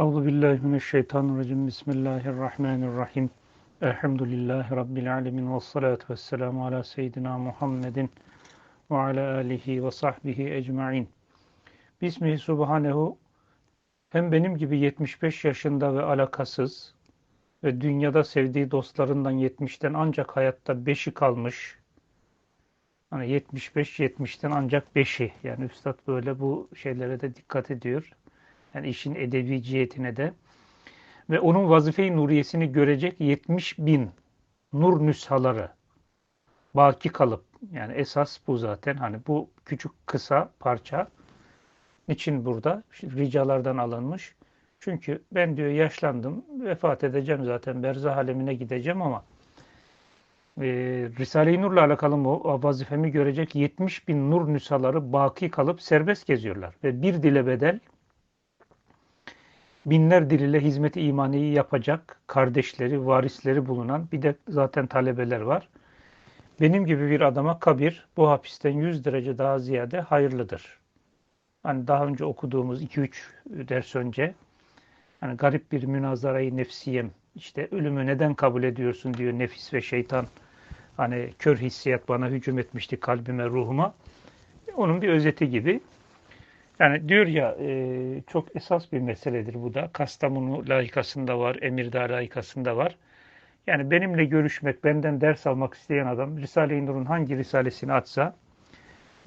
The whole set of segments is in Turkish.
Euzu billahi mineşşeytanirracim. Bismillahirrahmanirrahim. Elhamdülillahi rabbil alamin ve salatu vesselamu ala seyyidina Muhammedin ve ala alihi ve sahbihi ecmaîn. Bismihi subhanehu hem benim gibi 75 yaşında ve alakasız ve dünyada sevdiği dostlarından 70'ten ancak hayatta 5'i kalmış. Hani 75-70'ten ancak 5'i. Yani üstad böyle bu şeylere de dikkat ediyor. Yani işin edebi cihetine de. Ve onun vazife-i nuriyesini görecek 70 bin nur nüshaları baki kalıp yani esas bu zaten hani bu küçük kısa parça için burada ricalardan alınmış. Çünkü ben diyor yaşlandım, vefat edeceğim zaten, berzah alemine gideceğim ama e, Risale-i Nur'la alakalı o vazifemi görecek 70 bin nur nüshaları baki kalıp serbest geziyorlar. Ve bir dile bedel binler dil ile hizmet-i imaniyi yapacak kardeşleri, varisleri bulunan bir de zaten talebeler var. Benim gibi bir adama kabir bu hapisten 100 derece daha ziyade hayırlıdır. Hani daha önce okuduğumuz 2-3 ders önce hani garip bir münazarayı nefsiyem işte ölümü neden kabul ediyorsun diyor nefis ve şeytan. Hani kör hissiyat bana hücum etmişti kalbime, ruhuma. Onun bir özeti gibi. Yani diyor ya e, çok esas bir meseledir bu da. Kastamonu layıkasında var, Emirdağ layıkasında var. Yani benimle görüşmek, benden ders almak isteyen adam Risale-i Nur'un hangi risalesini atsa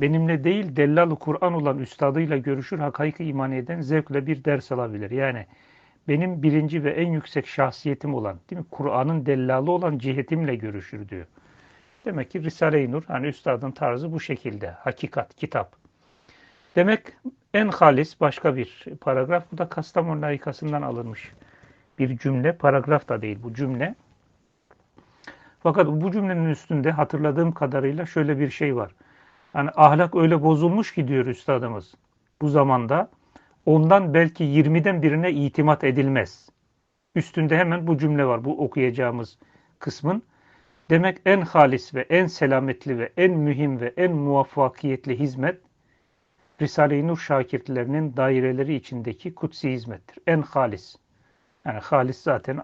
benimle değil Dellalı Kur'an olan üstadıyla görüşür, hakiki iman eden zevkle bir ders alabilir. Yani benim birinci ve en yüksek şahsiyetim olan, değil mi? Kur'an'ın dellalı olan cihetimle görüşür diyor. Demek ki Risale-i Nur, hani üstadın tarzı bu şekilde. Hakikat, kitap. Demek en halis başka bir paragraf. Bu da Kastamonu layıkasından alınmış bir cümle. Paragraf da değil bu cümle. Fakat bu cümlenin üstünde hatırladığım kadarıyla şöyle bir şey var. Yani ahlak öyle bozulmuş ki diyor üstadımız bu zamanda ondan belki 20'den birine itimat edilmez. Üstünde hemen bu cümle var bu okuyacağımız kısmın. Demek en halis ve en selametli ve en mühim ve en muvaffakiyetli hizmet Risale-i Nur şakirtlerinin daireleri içindeki kutsi hizmettir. En halis. Yani halis zaten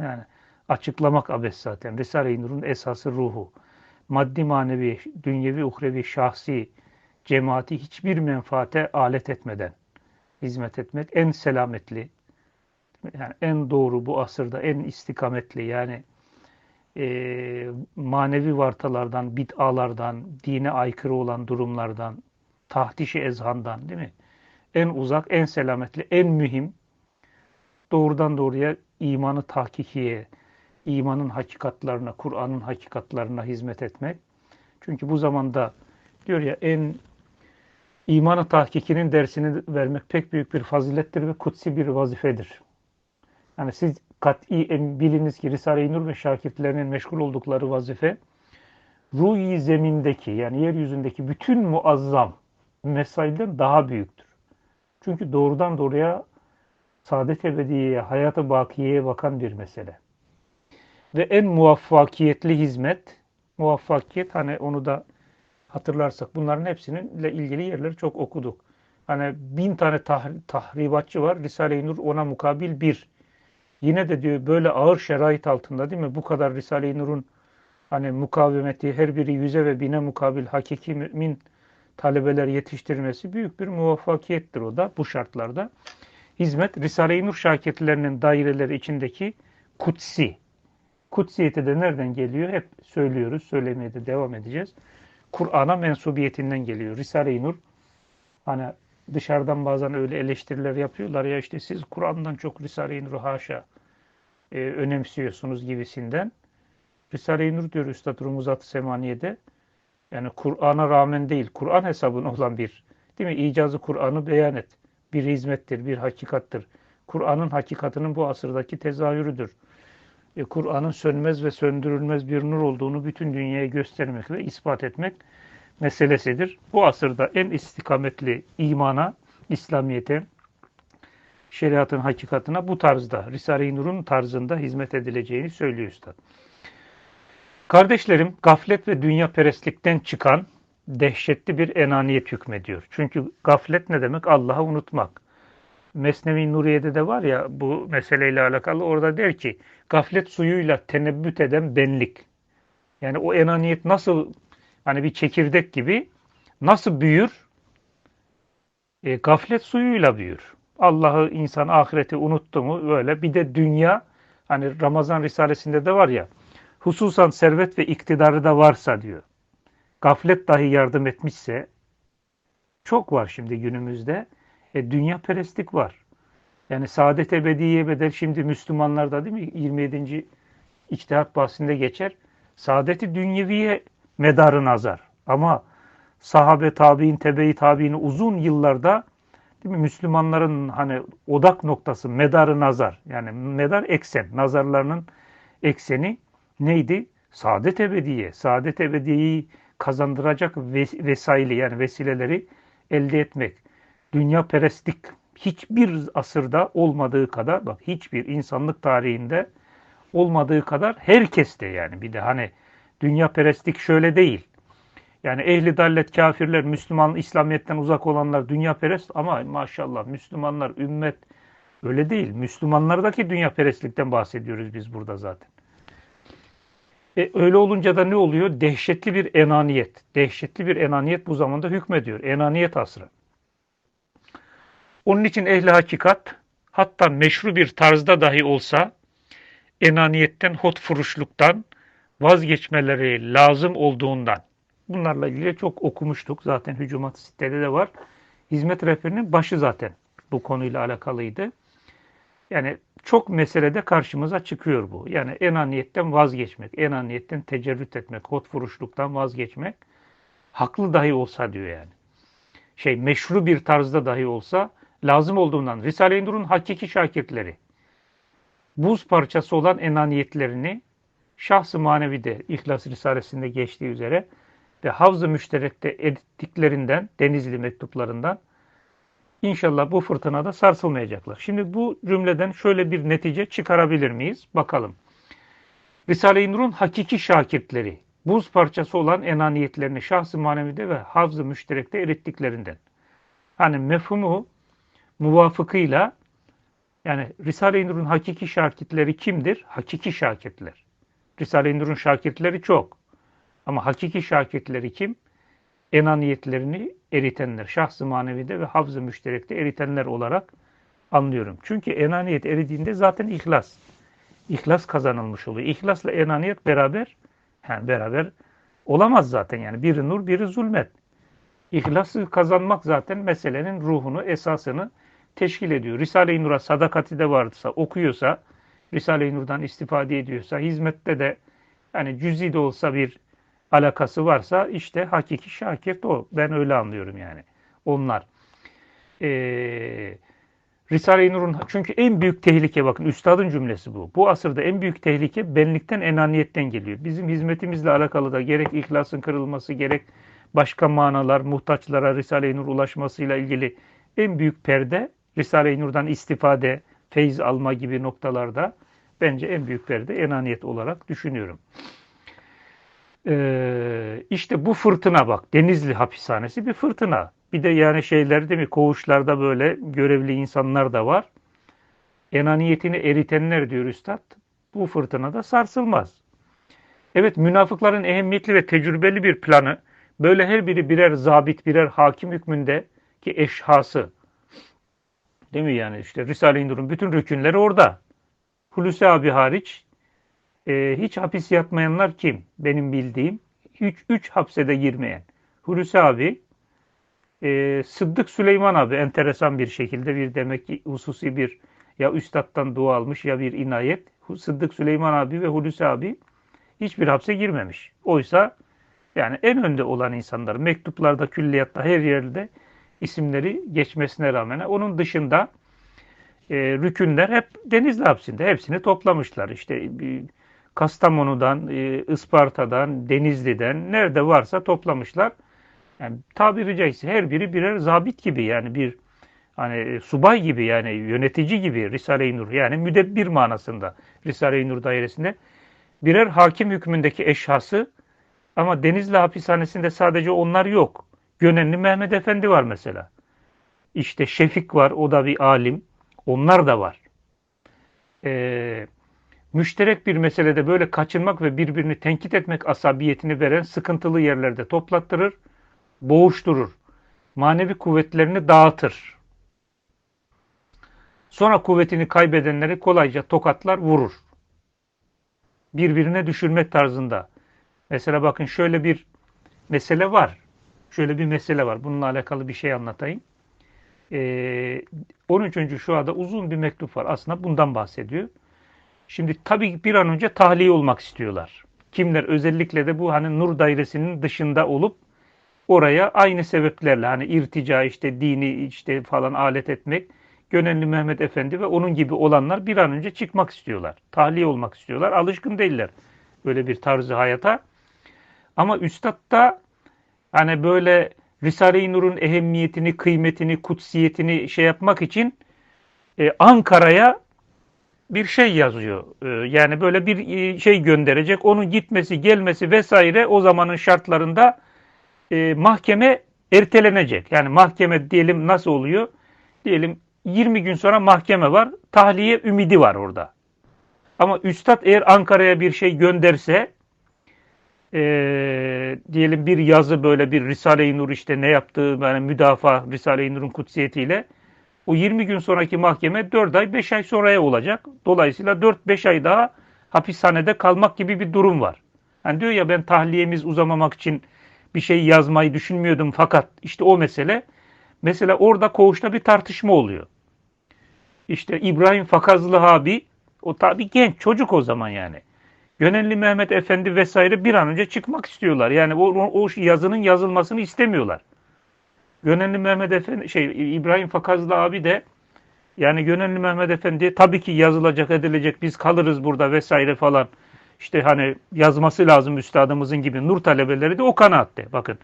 yani açıklamak abes zaten. Risale-i Nur'un esası ruhu. Maddi manevi, dünyevi, uhrevi, şahsi, cemaati hiçbir menfaate alet etmeden hizmet etmek en selametli, yani en doğru bu asırda en istikametli yani e, manevi vartalardan, bid'alardan, dine aykırı olan durumlardan, tahtişi ezhandan değil mi? En uzak, en selametli, en mühim doğrudan doğruya imanı tahkikiye, imanın hakikatlarına, Kur'an'ın hakikatlarına hizmet etmek. Çünkü bu zamanda diyor ya en imanı tahkikinin dersini vermek pek büyük bir fazilettir ve kutsi bir vazifedir. Yani siz kat'i biliniz ki Risale-i Nur ve şakirtlerinin meşgul oldukları vazife ruhi zemindeki yani yeryüzündeki bütün muazzam mesailden daha büyüktür. Çünkü doğrudan doğruya saadet ebediyeye, hayatı bakiyeye bakan bir mesele. Ve en muvaffakiyetli hizmet, muvaffakiyet hani onu da hatırlarsak bunların hepsinin ile ilgili yerleri çok okuduk. Hani bin tane tah tahribatçı var. Risale-i Nur ona mukabil bir. Yine de diyor böyle ağır şerait altında değil mi? Bu kadar Risale-i Nur'un hani mukavemeti her biri yüze ve bine mukabil hakiki mümin talebeler yetiştirmesi büyük bir muvaffakiyettir o da bu şartlarda. Hizmet Risale-i Nur şakirtlerinin daireleri içindeki kutsi. Kutsiyeti de nereden geliyor? Hep söylüyoruz, söylemeye de devam edeceğiz. Kur'an'a mensubiyetinden geliyor. Risale-i Nur hani dışarıdan bazen öyle eleştiriler yapıyorlar ya işte siz Kur'an'dan çok Risale-i Nur'u haşa e, önemsiyorsunuz gibisinden. Risale-i Nur diyor Üstad Rumuzat-ı Semaniye'de yani Kur'an'a rağmen değil, Kur'an hesabına olan bir, değil mi? İcazı Kur'an'ı beyan et. Bir hizmettir, bir hakikattır. Kur'an'ın hakikatinin bu asırdaki tezahürüdür. E, Kur'an'ın sönmez ve söndürülmez bir nur olduğunu bütün dünyaya göstermek ve ispat etmek meselesidir. Bu asırda en istikametli imana, İslamiyet'e, şeriatın hakikatına bu tarzda, Risale-i Nur'un tarzında hizmet edileceğini söylüyor Üstad. Kardeşlerim, gaflet ve dünya perestlikten çıkan dehşetli bir enaniyet hükmediyor. Çünkü gaflet ne demek? Allah'ı unutmak. Mesnevi Nuriye'de de var ya bu meseleyle alakalı orada der ki gaflet suyuyla tenebbüt eden benlik. Yani o enaniyet nasıl hani bir çekirdek gibi nasıl büyür? E, gaflet suyuyla büyür. Allah'ı, insan, ahireti unuttu mu böyle bir de dünya hani Ramazan Risalesi'nde de var ya hususan servet ve iktidarı da varsa diyor. Gaflet dahi yardım etmişse çok var şimdi günümüzde. E, dünya perestlik var. Yani saadet ebediye bedel şimdi Müslümanlarda değil mi 27. İçtihat bahsinde geçer. Saadeti dünyeviye medarı nazar. Ama sahabe tabi'in, tebe-i tabi'ini uzun yıllarda değil mi Müslümanların hani odak noktası medarı nazar. Yani medar eksen, nazarlarının ekseni neydi? Saadet ebediye. Saadet ebediyeyi kazandıracak vesaile yani vesileleri elde etmek. Dünya perestlik hiçbir asırda olmadığı kadar bak hiçbir insanlık tarihinde olmadığı kadar herkeste yani bir de hani dünya perestlik şöyle değil. Yani ehli dallet kafirler, Müslüman, İslamiyet'ten uzak olanlar dünya perest ama maşallah Müslümanlar, ümmet öyle değil. Müslümanlardaki dünya perestlikten bahsediyoruz biz burada zaten. E, öyle olunca da ne oluyor? Dehşetli bir enaniyet. Dehşetli bir enaniyet bu zamanda hükmediyor. Enaniyet asrı. Onun için ehli hakikat hatta meşru bir tarzda dahi olsa enaniyetten, hotfuruşluktan vazgeçmeleri lazım olduğundan bunlarla ilgili çok okumuştuk. Zaten Hücumat sitede de var. Hizmet rehberinin başı zaten bu konuyla alakalıydı. Yani çok meselede karşımıza çıkıyor bu. Yani enaniyetten vazgeçmek, enaniyetten tecerrüt etmek, hotfuruşluktan vazgeçmek haklı dahi olsa diyor yani. Şey meşru bir tarzda dahi olsa lazım olduğundan Risale-i Nur'un hakiki şakirtleri buz parçası olan enaniyetlerini şahs-ı manevide İhlas Risalesi'nde geçtiği üzere ve Havz-ı Müşterek'te ettiklerinden, Denizli mektuplarından inşallah bu fırtınada sarsılmayacaklar. Şimdi bu cümleden şöyle bir netice çıkarabilir miyiz? Bakalım. Risale-i Nur'un hakiki şakirtleri, buz parçası olan enaniyetlerini şahs-ı manevide ve Havz-ı Müşterek'te erittiklerinden. Hani mefhumu muvafıkıyla yani Risale-i Nur'un hakiki şakirtleri kimdir? Hakiki şakirtler. Risale-i Nur'un şakirtleri çok. Ama hakiki şakirtleri kim? Enaniyetlerini eritenler. Şahs-ı manevide ve havz-ı müşterekte eritenler olarak anlıyorum. Çünkü enaniyet eridiğinde zaten ihlas. İhlas kazanılmış oluyor. İhlasla enaniyet beraber yani beraber olamaz zaten yani. Biri nur, biri zulmet. İhlası kazanmak zaten meselenin ruhunu, esasını teşkil ediyor. Risale-i Nur'a sadakati de varsa, okuyorsa, Risale-i Nur'dan istifade ediyorsa, hizmette de yani cüzi de olsa bir alakası varsa işte hakiki şakir o. Ben öyle anlıyorum yani. Onlar. Ee, Risale-i Nur'un çünkü en büyük tehlike bakın üstadın cümlesi bu. Bu asırda en büyük tehlike benlikten, enaniyetten geliyor. Bizim hizmetimizle alakalı da gerek ihlasın kırılması gerek başka manalar, muhtaçlara Risale-i Nur ulaşmasıyla ilgili en büyük perde Risale-i Nur'dan istifade, feyz alma gibi noktalarda bence en büyük perde enaniyet olarak düşünüyorum. Ee, işte bu fırtına bak. Denizli hapishanesi bir fırtına. Bir de yani şeyler değil mi koğuşlarda böyle görevli insanlar da var. Enaniyetini eritenler diyor üstad. Bu fırtınada sarsılmaz. Evet münafıkların ehemmiyetli ve tecrübeli bir planı böyle her biri birer zabit birer hakim hükmünde ki eşhası değil mi yani işte Risale-i Nur'un bütün rükünleri orada. Hulusi abi hariç e, hiç hapis yatmayanlar kim? Benim bildiğim. Üç, üç hapsede girmeyen. Hulusi abi, e, Sıddık Süleyman abi enteresan bir şekilde bir demek ki hususi bir ya üstattan dua almış ya bir inayet. Sıddık Süleyman abi ve Hulusi abi hiçbir hapse girmemiş. Oysa yani en önde olan insanlar mektuplarda, külliyatta her yerde isimleri geçmesine rağmen onun dışında e, rükünler hep Denizli hapsinde. Hepsini toplamışlar. İşte bir, Kastamonu'dan, e, Isparta'dan, Denizli'den nerede varsa toplamışlar. Yani tabiri caizse her biri birer zabit gibi yani bir hani subay gibi yani yönetici gibi Risale-i Nur yani müdebbir manasında Risale-i Nur dairesinde birer hakim hükmündeki eşhası ama Denizli hapishanesinde sadece onlar yok. Gönenli Mehmet Efendi var mesela. İşte Şefik var, o da bir alim. Onlar da var. Ee, müşterek bir meselede böyle kaçınmak ve birbirini tenkit etmek asabiyetini veren sıkıntılı yerlerde toplattırır, boğuşturur. Manevi kuvvetlerini dağıtır. Sonra kuvvetini kaybedenleri kolayca tokatlar vurur. Birbirine düşürmek tarzında. Mesela bakın şöyle bir mesele var. Şöyle bir mesele var. Bununla alakalı bir şey anlatayım. Ee, 13. şuada uzun bir mektup var. Aslında bundan bahsediyor. Şimdi tabii bir an önce tahliye olmak istiyorlar. Kimler özellikle de bu hani nur dairesinin dışında olup oraya aynı sebeplerle hani irtica işte dini işte falan alet etmek Gönenli Mehmet Efendi ve onun gibi olanlar bir an önce çıkmak istiyorlar. Tahliye olmak istiyorlar. Alışkın değiller böyle bir tarzı hayata. Ama Üstad da hani böyle Risale-i Nur'un ehemmiyetini, kıymetini, kutsiyetini şey yapmak için e, Ankara'ya bir şey yazıyor. E, yani böyle bir e, şey gönderecek. Onun gitmesi, gelmesi vesaire o zamanın şartlarında e, mahkeme ertelenecek. Yani mahkeme diyelim nasıl oluyor? Diyelim 20 gün sonra mahkeme var. Tahliye ümidi var orada. Ama Üstad eğer Ankara'ya bir şey gönderse e, diyelim bir yazı böyle bir Risale-i Nur işte ne yaptığı yani müdafaa Risale-i Nur'un kutsiyetiyle o 20 gün sonraki mahkeme 4 ay 5 ay sonraya olacak. Dolayısıyla 4-5 ay daha hapishanede kalmak gibi bir durum var. Yani diyor ya ben tahliyemiz uzamamak için bir şey yazmayı düşünmüyordum fakat işte o mesele mesela orada koğuşta bir tartışma oluyor. İşte İbrahim Fakazlı abi o tabi genç çocuk o zaman yani. Gönenli Mehmet Efendi vesaire bir an önce çıkmak istiyorlar. Yani o, o yazının yazılmasını istemiyorlar. Gönenli Mehmet Efendi şey İbrahim Fakazlı abi de yani Gönenli Mehmet Efendi tabii ki yazılacak edilecek biz kalırız burada vesaire falan. İşte hani yazması lazım üstadımızın gibi nur talebeleri de o kanaatte. Bakın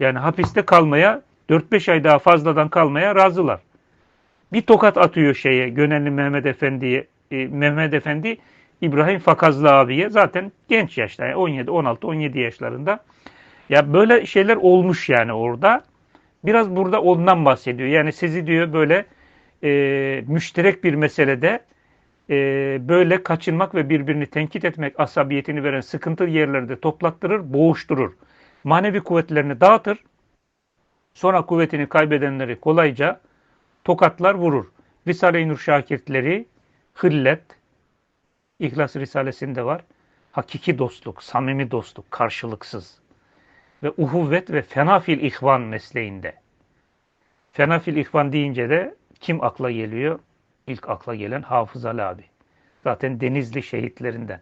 yani hapiste kalmaya 4-5 ay daha fazladan kalmaya razılar. Bir tokat atıyor şeye Gönenli Mehmet Efendi'ye. E, Mehmet Efendi İbrahim Fakazlı abiye zaten genç yaşta yani 17, 16, 17 yaşlarında. Ya böyle şeyler olmuş yani orada. Biraz burada ondan bahsediyor. Yani sizi diyor böyle e, müşterek bir meselede e, böyle kaçınmak ve birbirini tenkit etmek asabiyetini veren sıkıntı yerlerde toplattırır, boğuşturur. Manevi kuvvetlerini dağıtır. Sonra kuvvetini kaybedenleri kolayca tokatlar vurur. Risale-i Nur şakirtleri hıllet, İhlas Risalesi'nde var. Hakiki dostluk, samimi dostluk, karşılıksız. Ve uhuvvet ve fenafil ihvan mesleğinde. Fenafil ihvan deyince de kim akla geliyor? İlk akla gelen Hafız Ali abi. Zaten Denizli şehitlerinden.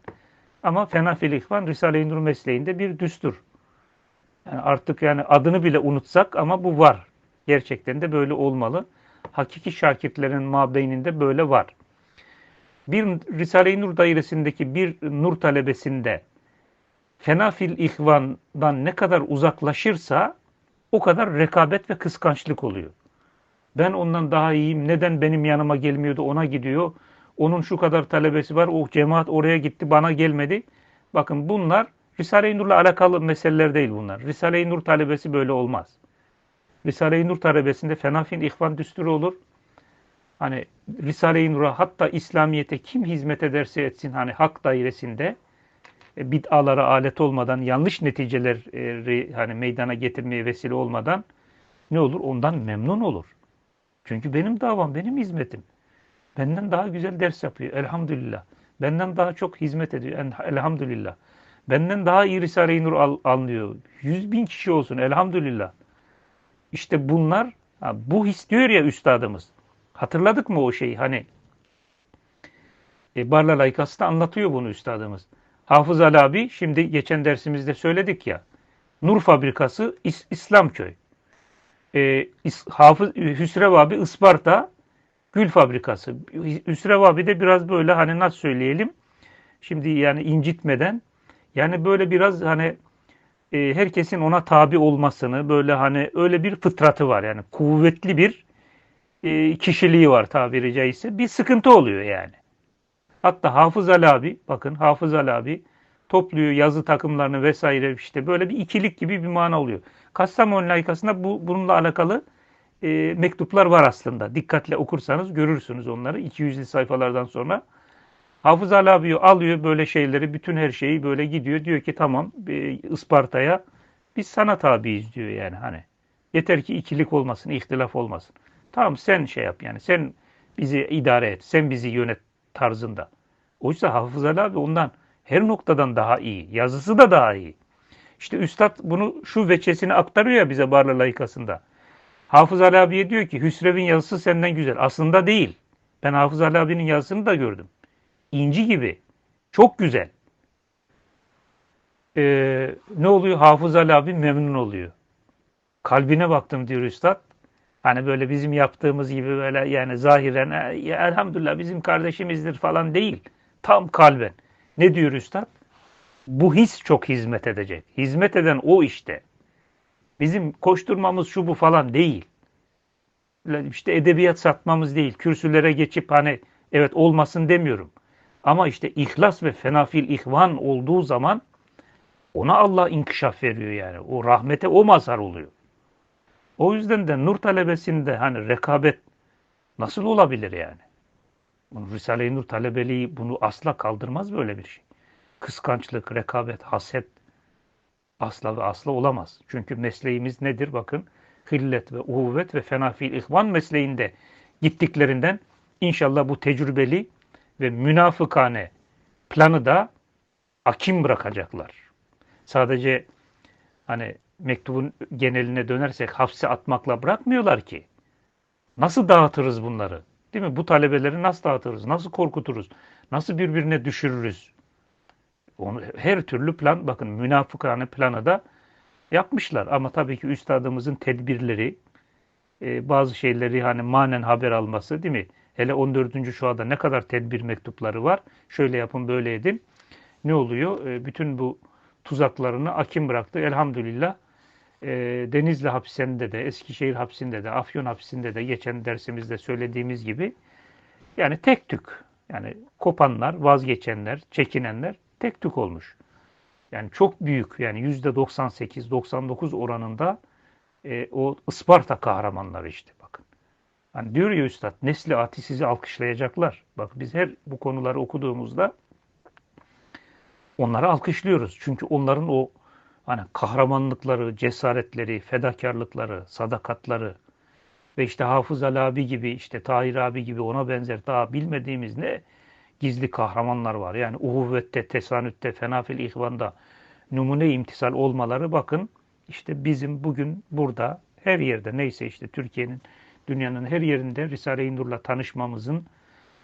Ama fenafil ihvan Risale-i Nur mesleğinde bir düstur. Yani artık yani adını bile unutsak ama bu var. Gerçekten de böyle olmalı. Hakiki şakirtlerin mabeyninde böyle var bir Risale-i Nur dairesindeki bir nur talebesinde fenafil ihvandan ne kadar uzaklaşırsa o kadar rekabet ve kıskançlık oluyor. Ben ondan daha iyiyim. Neden benim yanıma gelmiyordu ona gidiyor. Onun şu kadar talebesi var. O cemaat oraya gitti bana gelmedi. Bakın bunlar Risale-i Nur'la alakalı meseleler değil bunlar. Risale-i Nur talebesi böyle olmaz. Risale-i Nur talebesinde fenafil ihvan düsturu olur hani Risale-i Nur'a hatta İslamiyet'e kim hizmet ederse etsin hani hak dairesinde bid'alara alet olmadan yanlış neticeleri hani meydana getirmeye vesile olmadan ne olur? Ondan memnun olur. Çünkü benim davam, benim hizmetim. Benden daha güzel ders yapıyor. Elhamdülillah. Benden daha çok hizmet ediyor. Elhamdülillah. Benden daha iyi Risale-i Nur al, anlıyor. Yüz bin kişi olsun. Elhamdülillah. İşte bunlar, bu his diyor ya üstadımız. Hatırladık mı o şeyi? Hani e, Barla Laykas'ta anlatıyor bunu üstadımız. Hafız Ali abi şimdi geçen dersimizde söyledik ya. Nur Fabrikası İs İslamköy. E, Hafız Hüsrev abi Isparta Gül Fabrikası. Hüsrev abi de biraz böyle hani nasıl söyleyelim? Şimdi yani incitmeden yani böyle biraz hani e, herkesin ona tabi olmasını böyle hani öyle bir fıtratı var yani kuvvetli bir e, kişiliği var tabiri caizse. Bir sıkıntı oluyor yani. Hatta Hafız Ali abi, bakın Hafız Ali abi topluyor yazı takımlarını vesaire işte böyle bir ikilik gibi bir mana oluyor. Kastamonu layıkasında bu, bununla alakalı e, mektuplar var aslında. Dikkatle okursanız görürsünüz onları 200'lü sayfalardan sonra. Hafız Ali abi alıyor böyle şeyleri, bütün her şeyi böyle gidiyor. Diyor ki tamam e, Isparta'ya biz sana tabiiz diyor yani hani. Yeter ki ikilik olmasın, ihtilaf olmasın. Tamam sen şey yap yani sen bizi idare et, sen bizi yönet tarzında. Oysa Hafız Ali abi ondan her noktadan daha iyi. Yazısı da daha iyi. İşte Üstad bunu şu veçesini aktarıyor ya bize Barla layıkasında. Hafız Ali abiye diyor ki Hüsrev'in yazısı senden güzel. Aslında değil. Ben Hafız Ali abinin yazısını da gördüm. İnci gibi. Çok güzel. Ee, ne oluyor? Hafız Ali abi memnun oluyor. Kalbine baktım diyor Üstad. Hani böyle bizim yaptığımız gibi böyle yani zahiren elhamdülillah bizim kardeşimizdir falan değil. Tam kalben. Ne diyor Üstad? Bu his çok hizmet edecek. Hizmet eden o işte. Bizim koşturmamız şu bu falan değil. İşte edebiyat satmamız değil. Kürsülere geçip hani evet olmasın demiyorum. Ama işte ihlas ve fenafil ihvan olduğu zaman ona Allah inkişaf veriyor yani. O rahmete o mazhar oluyor. O yüzden de nur talebesinde hani rekabet nasıl olabilir yani? Risale-i Nur talebeliği bunu asla kaldırmaz böyle bir şey. Kıskançlık, rekabet, haset asla ve asla olamaz. Çünkü mesleğimiz nedir? Bakın hillet ve uhuvvet ve fenafil ihvan mesleğinde gittiklerinden inşallah bu tecrübeli ve münafıkane planı da akim bırakacaklar. Sadece hani mektubun geneline dönersek hapse atmakla bırakmıyorlar ki. Nasıl dağıtırız bunları? Değil mi? Bu talebeleri nasıl dağıtırız? Nasıl korkuturuz? Nasıl birbirine düşürürüz? Onu, her türlü plan, bakın münafıkane planı da yapmışlar. Ama tabii ki üstadımızın tedbirleri, e, bazı şeyleri hani manen haber alması değil mi? Hele 14. şuada ne kadar tedbir mektupları var. Şöyle yapın, böyle edin. Ne oluyor? E, bütün bu tuzaklarını akim bıraktı. Elhamdülillah e, Denizli hapsinde de, Eskişehir hapsinde de, Afyon hapsinde de geçen dersimizde söylediğimiz gibi yani tek tük yani kopanlar, vazgeçenler, çekinenler tek tük olmuş. Yani çok büyük yani yüzde 98-99 oranında e, o Isparta kahramanları işte bakın. Hani diyor ya Üstad nesli ati sizi alkışlayacaklar. Bak biz her bu konuları okuduğumuzda onları alkışlıyoruz. Çünkü onların o hani kahramanlıkları, cesaretleri, fedakarlıkları, sadakatları ve işte Hafız Ali abi gibi, işte Tahir abi gibi ona benzer daha bilmediğimiz ne gizli kahramanlar var. Yani uhuvvette, tesanütte, fenafil ihvanda numune imtisal olmaları bakın işte bizim bugün burada her yerde neyse işte Türkiye'nin dünyanın her yerinde Risale-i Nur'la tanışmamızın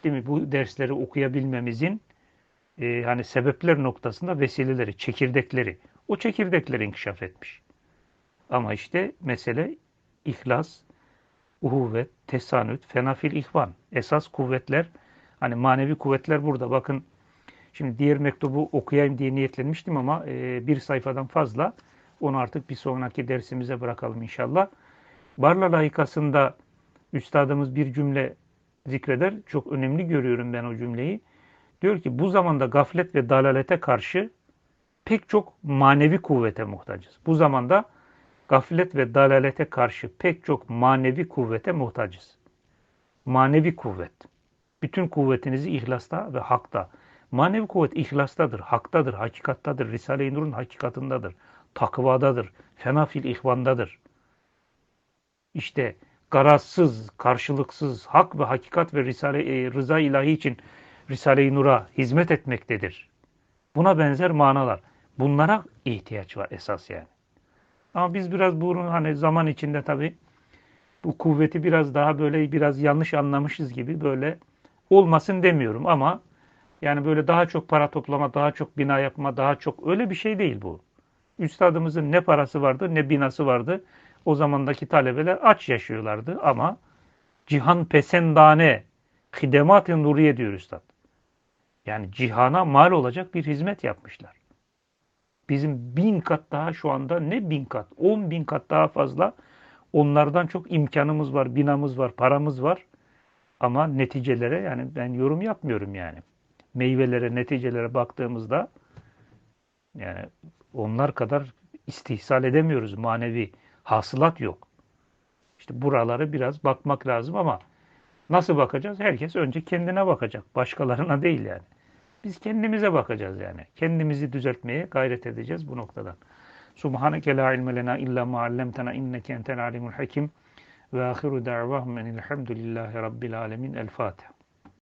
değil mi bu dersleri okuyabilmemizin e, hani sebepler noktasında vesileleri, çekirdekleri o çekirdekler inkişaf etmiş. Ama işte mesele ihlas, uhuvvet, tesanüt, fenafil ihvan. Esas kuvvetler, hani manevi kuvvetler burada. Bakın şimdi diğer mektubu okuyayım diye niyetlenmiştim ama e, bir sayfadan fazla. Onu artık bir sonraki dersimize bırakalım inşallah. Barla layıkasında üstadımız bir cümle zikreder. Çok önemli görüyorum ben o cümleyi. Diyor ki bu zamanda gaflet ve dalalete karşı pek çok manevi kuvvete muhtacız. Bu zamanda gaflet ve dalalete karşı pek çok manevi kuvvete muhtacız. Manevi kuvvet. Bütün kuvvetinizi ihlasta ve hakta. Manevi kuvvet ihlastadır, haktadır, hakikattadır. Risale-i Nur'un hakikatındadır. Takvadadır. Fenafil ihvandadır. İşte garazsız, karşılıksız, hak ve hakikat ve Risale, e, rıza ilahi için Risale-i Nur'a hizmet etmektedir. Buna benzer manalar. Bunlara ihtiyaç var esas yani. Ama biz biraz bunu hani zaman içinde tabii bu kuvveti biraz daha böyle biraz yanlış anlamışız gibi böyle olmasın demiyorum ama yani böyle daha çok para toplama, daha çok bina yapma, daha çok öyle bir şey değil bu. Üstadımızın ne parası vardı ne binası vardı. O zamandaki talebeler aç yaşıyorlardı ama cihan pesendane, hidemat-ı nuriye diyor üstad. Yani cihana mal olacak bir hizmet yapmışlar. Bizim bin kat daha şu anda ne bin kat, on bin kat daha fazla onlardan çok imkanımız var, binamız var, paramız var. Ama neticelere yani ben yorum yapmıyorum yani. Meyvelere, neticelere baktığımızda yani onlar kadar istihsal edemiyoruz. Manevi hasılat yok. İşte buraları biraz bakmak lazım ama nasıl bakacağız? Herkes önce kendine bakacak. Başkalarına değil yani. Biz kendimize bakacağız yani. Kendimizi düzeltmeye gayret edeceğiz bu noktadan. Subhaneke la ilme lena illa ma allamtana inneke entel alimul hakim ve ahiru da'vahum enilhamdülillahi rabbil alemin. El Fatiha.